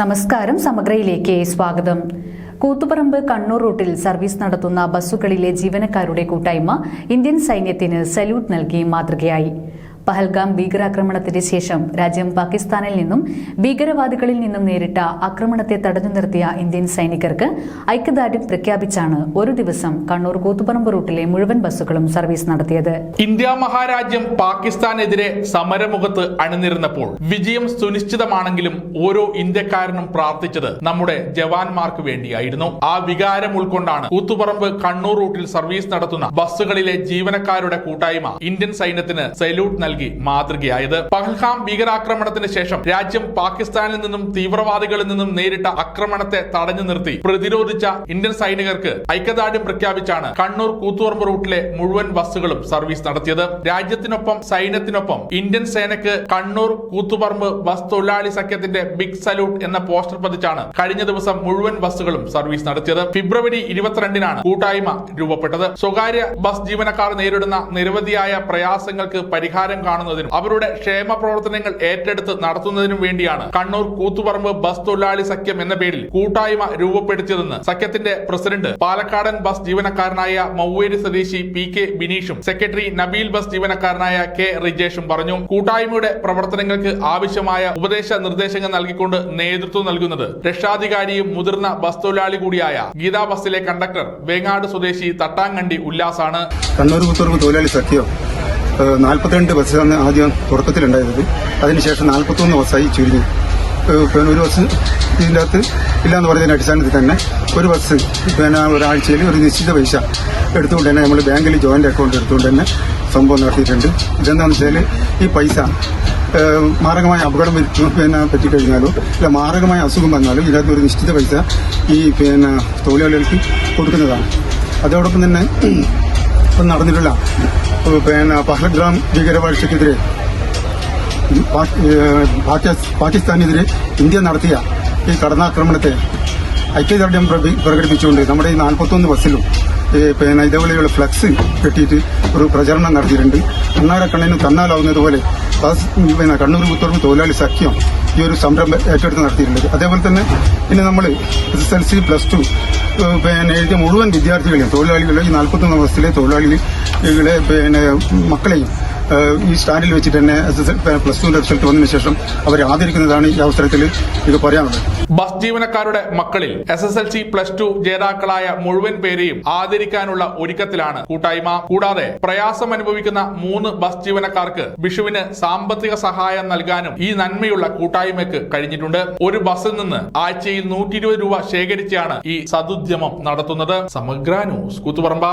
നമസ്കാരം സമഗ്രയിലേക്ക് സ്വാഗതം. കൂത്തുപറമ്പ് കണ്ണൂർ റൂട്ടിൽ സർവീസ് നടത്തുന്ന ബസ്സുകളിലെ ജീവനക്കാരുടെ കൂട്ടായ്മ ഇന്ത്യൻ സൈന്യത്തിന് സല്യൂട്ട് നൽകി മാതൃകയായി. പഹൽഗാം ഭീകരാക്രമണത്തിന് ശേഷം രാജ്യം പാകിസ്ഥാനിൽ നിന്നും ഭീകരവാദികളിൽ നിന്നും നേരിട്ട ആക്രമണത്തെ തടഞ്ഞു നിർത്തിയ ഇന്ത്യൻ സൈനികർക്ക് ഐക്യദാർഢ്യം പ്രഖ്യാപിച്ചാണ് ഒരു ദിവസം കണ്ണൂർ കൂത്തുപറമ്പ് റൂട്ടിലെ മുഴുവൻ ബസ്സുകളും സർവീസ് നടത്തിയത്. ഇന്ത്യ മഹാരാജ്യം പാകിസ്ഥാനെതിരെ സമരമുഖത്ത് അണിനിരുന്നപ്പോൾ വിജയം സുനിശ്ചിതമാണെങ്കിലും ഓരോ ഇന്ത്യക്കാരനും പ്രാർത്ഥിച്ചത് നമ്മുടെ ജവാന്മാർക്ക് വേണ്ടിയായിരുന്നു. ആ വികാരം ഉൾക്കൊണ്ടാണ് കൂത്തുപറമ്പ് കണ്ണൂർ റൂട്ടിൽ സർവീസ് നടത്തുന്ന ബസ്സുകളിലെ ജീവനക്കാരുടെ കൂട്ടായ്മ ഇന്ത്യൻ സൈന്യത്തിന് സല്യൂട്ട് മാതൃകയായത്. പഹൽഗാം ഭീകരാക്രമണത്തിന് ശേഷം രാജ്യം പാകിസ്ഥാനിൽ നിന്നും തീവ്രവാദികളിൽ നിന്നും നേരിട്ട ആക്രമണത്തെ തടഞ്ഞു നിർത്തി. പ്രതിരോധിച്ച ഇന്ത്യൻ സൈനികർക്ക് ഐക്യദാർഢ്യം പ്രഖ്യാപിച്ചാണ് കണ്ണൂർ കൂത്തുപറമ്പ് റൂട്ടിലെ മുഴുവൻ ബസ്സുകളും സർവീസ് നടത്തിയത്. രാജ്യത്തിനൊപ്പം സൈന്യത്തിനൊപ്പം ഇന്ത്യൻ സേനയ്ക്ക് കണ്ണൂർ കൂത്തുപറമ്പ് ബസ് തൊഴിലാളി സഖ്യത്തിന്റെ ബിഗ് സല്യൂട്ട് എന്ന പോസ്റ്റർ പതിച്ചാണ് കഴിഞ്ഞ ദിവസം മുഴുവൻ ബസ്സുകളും സർവീസ് നടത്തിയത്. ഫെബ്രുവരി ഇരുപത്തിരണ്ടിനാണ് കൂട്ടായ്മ രൂപപ്പെട്ടത്. സ്വകാര്യ ബസ് ജീവനക്കാർ നേരിടുന്ന നിരവധിയായ പ്രയാസങ്ങൾക്ക് പരിഹാരം കാണുന്നതിനും അവരുടെ ക്ഷേമ പ്രവർത്തനങ്ങൾ ഏറ്റെടുത്ത് നടത്തുന്നതിനും വേണ്ടിയാണ് കണ്ണൂർ കൂത്തുപറമ്പ് ബസ് തൊഴിലാളി സഖ്യം എന്ന പേരിൽ കൂട്ടായ്മ രൂപപ്പെടുത്തിയതെന്ന് സഖ്യത്തിന്റെ പ്രസിഡന്റ് പാലക്കാടൻ ബസ് ജീവനക്കാരനായ മൗവേരി സ്വദേശി പി കെ ബിനീഷും സെക്രട്ടറി നബീൽ ബസ് ജീവനക്കാരനായ കെ റിജേഷും പറഞ്ഞു. കൂട്ടായ്മയുടെ പ്രവർത്തനങ്ങൾക്ക് ആവശ്യമായ ഉപദേശ നിർദ്ദേശങ്ങൾ നൽകിക്കൊണ്ട് നേതൃത്വം നൽകുന്നത് രക്ഷാധികാരിയും മുതിർന്ന ബസ് തൊഴിലാളി കൂടിയായ ഗീതാ ബസ്സിലെ കണ്ടക്ടർ വേങ്ങാട് സ്വദേശി തട്ടാങ്കണ്ടി ഉല്ലാസാണ്. കണ്ണൂർ തൊഴിലാളി സഖ്യം നാൽപ്പത്തിരണ്ട് ബസ്സാണ് ആദ്യം തുടക്കത്തിലുണ്ടായിരുന്നത്. അതിനുശേഷം നാൽപ്പത്തൊന്ന് ബസ്സായി ചുരുങ്ങി. പിന്നെ ഒരു ബസ് ഇതിന്റെ അകത്ത് ഇല്ലാന്ന് പറഞ്ഞതിന്റെ അടിസ്ഥാനത്തിൽ തന്നെ ഒരു ബസ് പിന്നെ ഒരാഴ്ചയിൽ ഒരു നിശ്ചിത പൈസ എടുത്തുകൊണ്ട് തന്നെ നമ്മൾ ബാങ്കിൽ ജോയിന്റ് അക്കൗണ്ട് എടുത്തുകൊണ്ട് തന്നെ സംഭവം നടത്തിയിട്ടുണ്ട്. ഇതെന്താണെന്ന് വെച്ചാൽ ഈ പൈസ മാരകമായ അപകടം പിന്നെ പറ്റിക്കഴിഞ്ഞാലോ അല്ല മാരകമായ അസുഖം വന്നാലും ഇതിനകത്ത് ഒരു നിശ്ചിത പൈസ ഈ പിന്നെ തൊഴിലാളികൾക്ക് കൊടുക്കുന്നതാണ്. അതോടൊപ്പം തന്നെ ഇപ്പം നടന്നിട്ടുള്ള പിന്നെ പഹൽഗ്രാം ഭീകരവാഴ്ചക്കെതിരെ പാകിസ്ഥാനെതിരെ ഇന്ത്യ നടത്തിയ ഈ കടന്നാക്രമണത്തെ ഐക്യദാർഢ്യം പ്രകടി- പ്രകടിപ്പിച്ചുകൊണ്ട് നമ്മുടെ ഈ നാൽപ്പത്തൊന്ന് ബസ്സിലും പിന്നെ ഇതേപോലെയുള്ള ഫ്ലക്സ് കെട്ടിയിട്ട് ഒരു പ്രചരണം നടത്തിയിട്ടുണ്ട്. കണ്ണാരക്കണ്ണിന് തന്നാലാവുന്നതുപോലെ ബസ് പിന്നെ കണ്ണൂർ പുത്തൂർപ്പ് തൊഴിലാളി സഖ്യം ഈ ഒരു സംരംഭം ഏറ്റെടുത്ത് നടത്തിയിട്ടുണ്ട്. അതേപോലെ തന്നെ ഇനി നമ്മൾ S S L C plus two പിന്നെ എഴുതിയ മുഴുവൻ വിദ്യാർത്ഥികളെയും തൊഴിലാളികളെ ഈ നാൽപ്പത്തൊന്ന് ദിവസത്തിലെ തൊഴിലാളികളെ പിന്നെ മക്കളെയും ഈ സ്റ്റാൻഡിൽ വെച്ചിട്ട് തന്നെ പ്ലസ് ടുവിന്റെ റിസൾട്ട് വന്നതിന് ശേഷം അവർ ആദരിക്കുന്നതാണ് ഈ അവസരത്തിൽ ഇത് പറയാനുള്ളത്. ബസ് ജീവനക്കാരുടെ മക്കളിൽ S S L C plus two ജേതാക്കളായ മുഴുവൻ പേരെയും ആദരിക്കാനുള്ള ഒരുക്കത്തിലാണ് കൂട്ടായ്മ. കൂടാതെ പ്രയാസം അനുഭവിക്കുന്ന മൂന്ന് ബസ് ജീവനക്കാർക്ക് ബിഷുവിന് സാമ്പത്തിക സഹായം നൽകാനും ഈ നന്മയുള്ള കൂട്ടായ്മയ്ക്ക് കഴിഞ്ഞിട്ടുണ്ട്. ഒരു ബസ്സിൽ നിന്ന് ആഴ്ചയിൽ നൂറ്റി രൂപ ശേഖരിച്ചാണ് ഈ സതുദ്യമം നടത്തുന്നത്. സമഗ്ര ന്യൂസ് കൂത്തുപറമ്പ.